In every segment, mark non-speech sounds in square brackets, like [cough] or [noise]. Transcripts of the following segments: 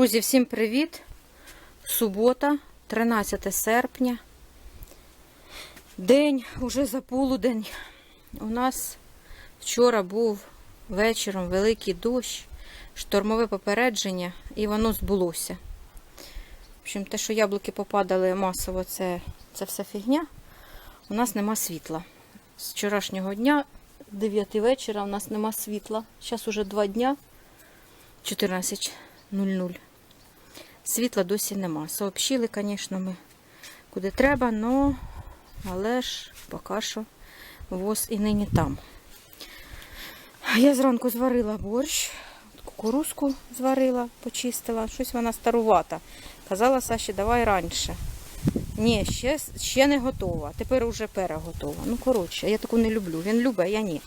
Друзі, всім привіт! Субота, 13 серпня. День уже за полудень. У нас вчора був вечором великий дощ, штормове попередження, і воно збулося. В общем, те, що яблуки попадали масово, це, це все фігня. У нас нема світла. З вчорашнього дня, 9 вечора, у нас нема світла. Зараз уже 2 дня, 14.00. Світла досі нема. Сообщили, звісно, ми куди треба, но, але ж поки що воз і нині там. Я зранку зварила борщ, кукурузку зварила, почистила. Щось вона старувата. Казала Саші, давай раніше. Ні, ще, ще не готова. Тепер уже переготова. Ну, коротше, я таку не люблю. Він любить, а я ні.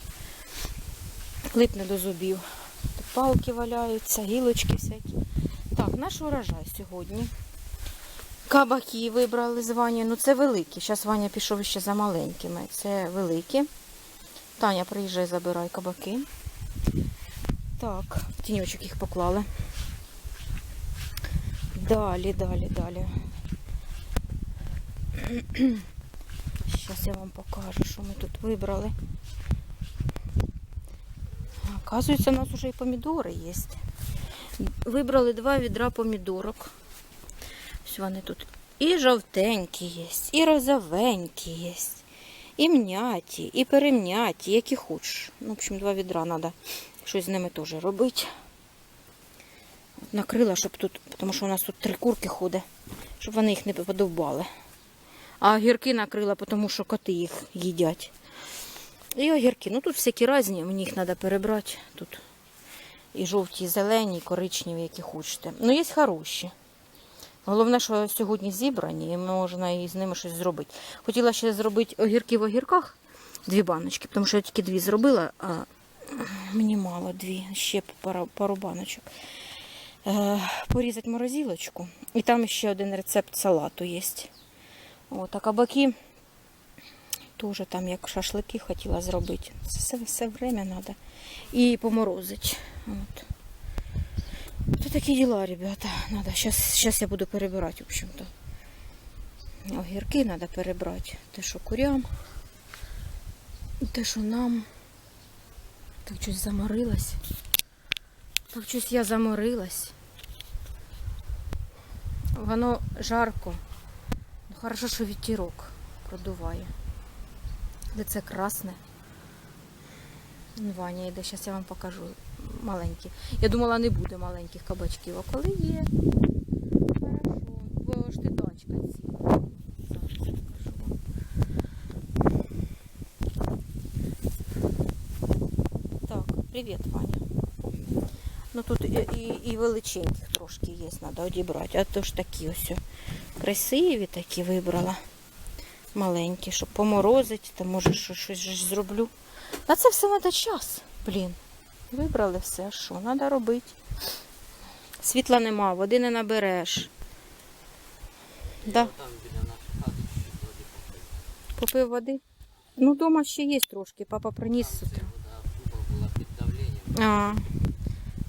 Липне до зубів. Палки валяються, гілочки всякі. Так, наш урожай сьогодні. Кабаки вибрали з Вані. Ну це великі. Зараз Ваня пішов ще за маленькими. Це великі. Таня, приїжджай, забирай кабаки. Так, тіньочок їх поклали. Далі, далі, далі. [clears throat] Зараз я вам покажу, що ми тут вибрали. Оказується, у нас вже і помідори є. Вибрали два відра помідорок. Ось вони тут і жовтенькі є, і розовенькі є, і м'яті, і перем'яті, які хочеш. Ну, в общем, два відра треба щось з ними теж робити. Накрила, щоб тут, тому що у нас тут три курки ходить, щоб вони їх не подовбали. А огірки накрила, тому що коти їх їдять. І огірки. Ну тут всякі різні, мені їх треба перебрати. Тут і жовті, і зелені, і коричневі, які хочете. Ну, є хороші. Головне, що сьогодні зібрані, і можна і з ними щось зробити. Хотіла ще зробити огірки в огірках, дві баночки, тому що я тільки дві зробила, а мені мало дві, ще пару, пару баночок. Е, порізати морозилочку. І там ще один рецепт салату є. От, а кабаки теж там як шашлики хотіла зробити. Це все, все время треба. І поморозить. От. То такі діла, ребята. Надо. Сейчас, сейчас я буду перебирати, в общем-то. Огірки треба перебрати. Те, що курям. Те, що нам. Так щось заморилась. Так щось я заморилась. Воно жарко. Ну, хорошо, що вітірок продуває. Лице красне. Ваня йде, зараз я вам покажу маленькі. Я думала, не буде маленьких кабачків, а коли є. Хорошо. Привіт, Ваня. Ну тут і, і величеньких трошки є, треба одібрати. А то ж такі ось красиві такі вибрала. Маленькі, щоб поморозити, то може що- щось ж зроблю. На це все треба час, блін. Вибрали все, що треба робити. Світла нема, води не набереш. Да. Попив. Води. Ну, вдома ще є трошки, папа приніс з утра. А,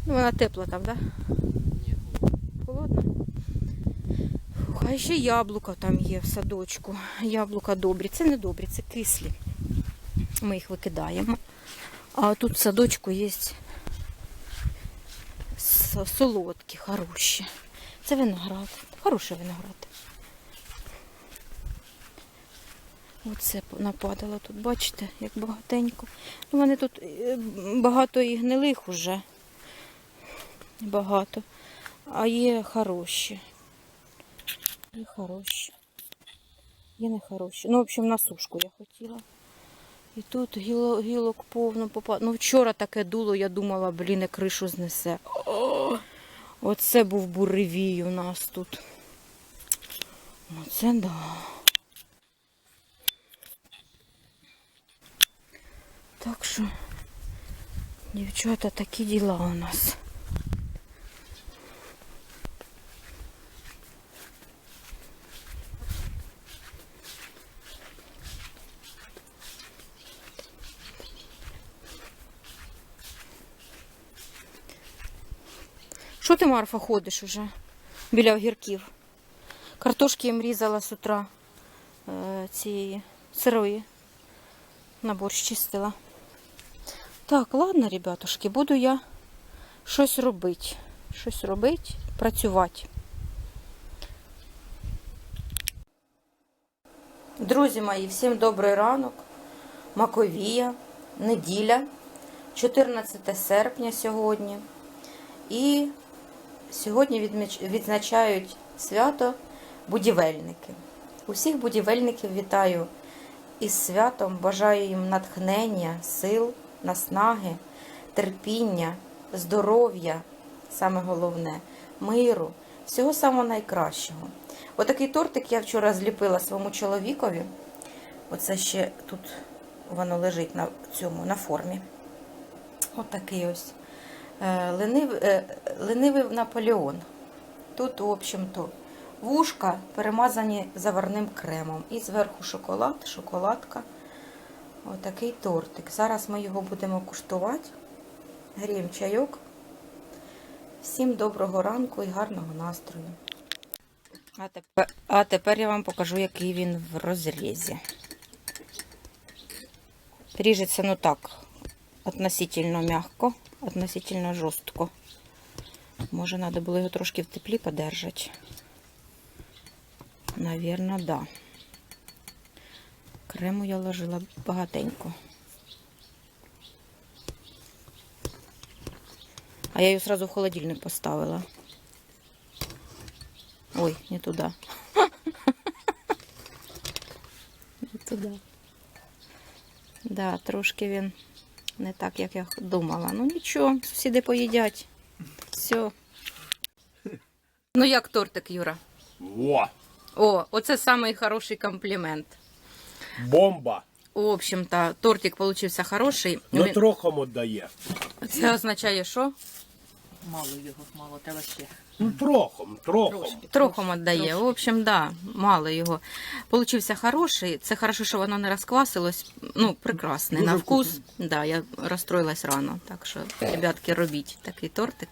ну вона тепла там, так? Да? А ще яблука там є в садочку. Яблука добрі. Це не добрі, це кислі. Ми їх викидаємо. А тут в садочку є солодкі, хороші. Це виноград. Хороший виноград. Оце нападало тут, бачите, як багатенько. Ну, вони тут е, багато і гнилих уже. Багато. А є хороші. Є хороші. Є не хороші. Ну, в общем, на сушку я хотіла. І тут гіло, гілок повно попало. Ну, вчора таке дуло, я думала, блін, і кришу знесе. О, оце був буревій у нас тут. Оце да. Так що, дівчата, такі діла у нас. Що ти, Марфа, ходиш уже біля огірків? Картошки їм різала з утра е, цієї сирої. На борщ чистила. Так, ладно, ребятушки, буду я щось робити. Щось робити, працювати. Друзі мої, всім добрий ранок. Маковія, неділя, 14 серпня сьогодні. І сьогодні відзначають свято будівельники. Усіх будівельників вітаю із святом. Бажаю їм натхнення, сил, наснаги, терпіння, здоров'я, саме головне, миру, всього самого найкращого. Отакий тортик я вчора зліпила своєму чоловікові. Оце ще тут воно лежить на цьому, на формі. Отакий ось. Е, Ленив, е, ленивий Наполеон. Тут, в общем-то, вушка перемазані заварним кремом. І зверху шоколад, шоколадка. Отакий тортик. Зараз ми його будемо куштувати. Гріємо чайок. Всім доброго ранку і гарного настрою. А тепер, а тепер я вам покажу, який він в розрізі. Ріжеться, ну так, относительно м'яко, относительно жорстко. Може, треба було його трошки в теплі подержати. Навірно, да. Крему я ложила багатенько. А я її одразу в холодильник поставила. Ой, не туди. [laughs] Не туди. Да, трошки він не так, як я думала. Ну нічого, сусіди поїдять. Все. Ну як тортик, Юра? Во! О, оце самий хороший комплімент. Бомба! В общем-то, тортик получився хороший. Ну трохом віддає. Це означає, що? Мало його, мало, треба ще. Ну трохом, трохом. Трошки. Трохом віддає. В общем, да, мало його. Получився хороший. Це хорошо, що воно не розквасилось. Ну, прекрасний Дуже на вкус. Да, я розстроїлась рано. Так що, ребятки, робіть такий тортик.